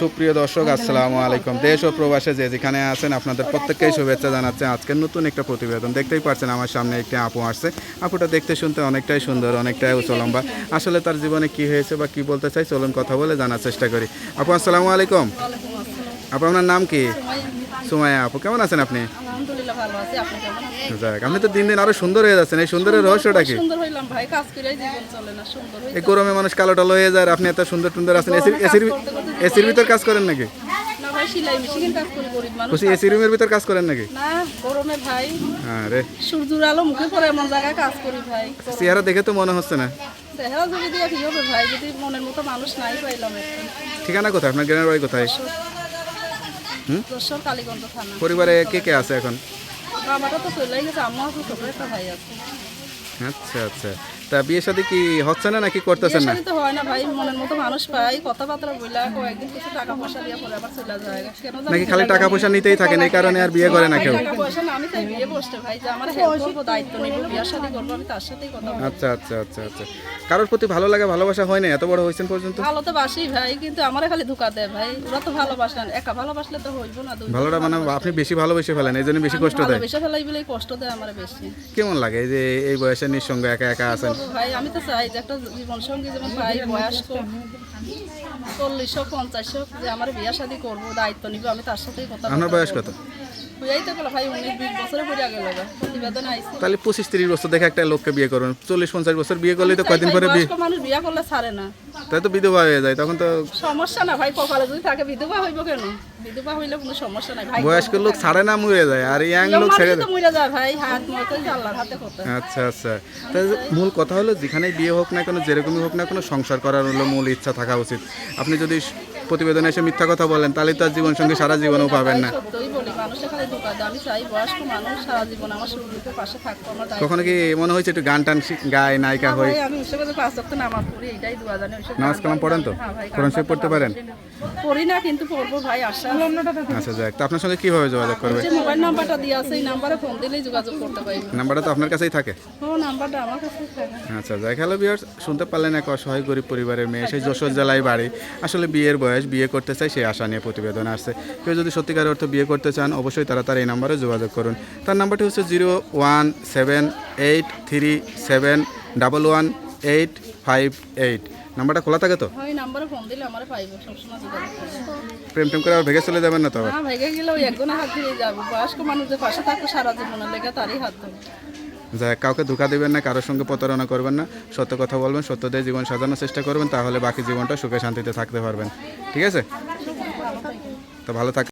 সুপ্রিয় দর্শক, আসসালামু আলাইকুম। দেশ ও প্রবাসে যে যেখানে আছেন, আপনাদের প্রত্যেককেই শুভেচ্ছা জানাচ্ছে। আজকের নতুন একটা প্রতিবেদন। দেখতেই পাচ্ছেন আমার সামনে একটি আপু আসছে। আপুটা দেখতে শুনতে অনেকটাই সুন্দর, অনেকটাই উচলম্বা আসলে তার জীবনে কি হয়েছে বা কি বলতে চাই, চলুন কথা বলে জানার চেষ্টা করি। আপু, আসসালামু আলাইকুম। আপু আপনার নাম কি? সুমায়া আপু। কেমন আছেন আপনি? যাক আপনি তো দিন দিন আরও সুন্দর হয়ে যাচ্ছেন। এই সুন্দরের রহস্যটা কি? এই গরমে মানুষ কালো টালো হয়ে যায় আর আপনি এত সুন্দর সুন্দর আছেন। এসির ভিতর কাজ করেন নাকি? খুশি এসি রুমের ভিতর কাজ করেন নাকি? না গরমে ভাই। হ্যাঁ রে। আলো মুখে পড়ে এমন জায়গায় কাজ করি ভাই। চেহারা দেখে তো মনে হচ্ছে না। চেহারা যদি দিয়ে কি হবে ভাই যদি মনের মতো মানুষ নাই পাইলাম ঠিকানা কোথায়? আপনার গ্রামের বাড়ি কোথায়? দর্শক কালীগঞ্জ থানা। পরিবারে কে কে আছে এখন? বাবাটা তো চলে গেছে আম্মা আছে ছোট একটা ভাই আছে। আচ্ছা আচ্ছা। তা বিয়ে শাদী কি হচ্ছে না নাকি করতেছেন না? তো হয় না ভাই মনের মতো মানুষ পাই কথাবার্তা বইলা কয়েকদিন কিছু টাকা পয়সা দিয়ে পরে আবার চলে যায়। কেন নাকি খালি টাকা পয়সা নিতেই থাকেন এই কারণে আর বিয়ে করে না কেউ? টাকা পয়সা না আমি তাই বিয়ে বসতে ভাই যে আমার হেল্প করব দায়িত্ব নিব বিয়ের সাথে করব আমি তার সাথেই কথা বলব। আচ্ছা আচ্ছা আচ্ছা আচ্ছা। কারোর প্রতি ভালো লাগা ভালোবাসা হয় না এত বড় হয়েছেন পর্যন্ত? ভালো তো বাসি ভাই কিন্তু আমারে খালি ধোকা দেয় ভাই। ওরা তো ভালোবাসে না একা ভালোবাসলে তো হইব না দুই ভালোটা মানে আপনি বেশি ভালোবেসে ফেলেন এই জন্য বেশি কষ্ট দেয়। ভালোবেসে ফেলাই বলে কষ্ট দেয় আমার বেশি। কেমন লাগে এই যে এই বয়সে নিঃসঙ্গ একা একা আছেন? ভাই? আমি তো চাই যে একটা জীবন সঙ্গী যেমন ভাই বয়স্ক চল্লিশশো পঞ্চাশশো যে আমার বিয়ে শাদী করব দায়িত্ব নিব আমি তার সাথেই কথা আপনার বয়স কত? বুঝাই তো ভাই উনিশ তাহলে পঁচিশ তিরিশ বছর দেখে একটা লোককে বিয়ে করুন চল্লিশ পঞ্চাশ বছর বিয়ে করলে তো কয়দিন পরে বিয়ে মানুষ বিয়ে করলে ছাড়ে না। তাই তো বিধবা হয়ে যায় তখন তো সমস্যা না ভাই কপালে যদি থাকে বিধবা হইব কেন? বিধবা হইলে কোনো সমস্যা নাই ভাই বয়স্ক লোক ছাড়ে না মরে যায় আর ইয়াং লোক ছেড়ে তো মরে যায় ভাই হাত মতো আল্লাহর হাতে করতে আচ্ছা আচ্ছা। তাই মূল কথা হলো যেখানে বিয়ে হোক না কেন যেরকমই হোক না কোনো সংসার করার হলো মূল ইচ্ছা থাকা উচিত। আপনি যদি প্রতিবেদনে এসে মিথ্যা কথা বলেন তাহলে তো আর জীবন সঙ্গে সারা জীবনও পাবেন না। মানুষের খালি ধোকা দেয় আমি চাই বয়স্ক মানুষ সারা জীবন আমার সুরক্ষিতের পাশে থাকব আমার কখনো কি মনে হয়েছে একটু গান টান গায় নায়িকা আমি ওইসব পাঁচ রক্ত নামাজ পড়ি এটাই দোয়া জানি ওইসব নামাজ কালাম পড়েন তো? হ্যাঁ কোরআন শরীফ পড়তে পারেন? পড়ি না কিন্তু পড়ব ভাই আশা। আচ্ছা যাক তো আপনার সঙ্গে কীভাবে যোগাযোগ করবে? মোবাইল নাম্বারটা দিয়ে আছে এই নাম্বারে ফোন দিলেই যোগাযোগ করতে পারব নাম্বারটা তো আপনার কাছেই থাকে। নাম্বারটা আমার কাছে থাকে। আচ্ছা হ্যালো শুনতে পারলেন এক অসহায় গরিব পরিবারের মেয়ে সেই যশোর জেলায় বাড়ি। আসলে বিয়ের বয়স বিয়ে করতে চাই সেই আশা নিয়ে প্রতিবেদন আসছে। কেউ যদি সত্যিকার অর্থ বিয়ে করতে চান অবশ্যই তারা তার এই নাম্বারে যোগাযোগ করুন। তার নাম্বারটি হচ্ছে zero one seven eight three seven double one eight five eight. নাম্বারটা খোলা থাকে তো? করব প্রেম টেম করে আর ভেগে চলে যাবেন না তো আবার? না ভেঙে গেলে হাত দিয়ে যাব। বয়স্ক মানুষদের পাশে থাকব সারা জীবনের লেগে তারই হাত ধরবো যাই কাউকে ধোকা দেবেন না কারোর সঙ্গে প্রতারণা করবেন না। সত্য কথা বলবেন সত্য দিয়ে জীবন সাজানোর চেষ্টা করবেন তাহলে বাকি জীবনটা সুখে শান্তিতে থাকতে পারবেন। ঠিক আছে? তো ভালো থাক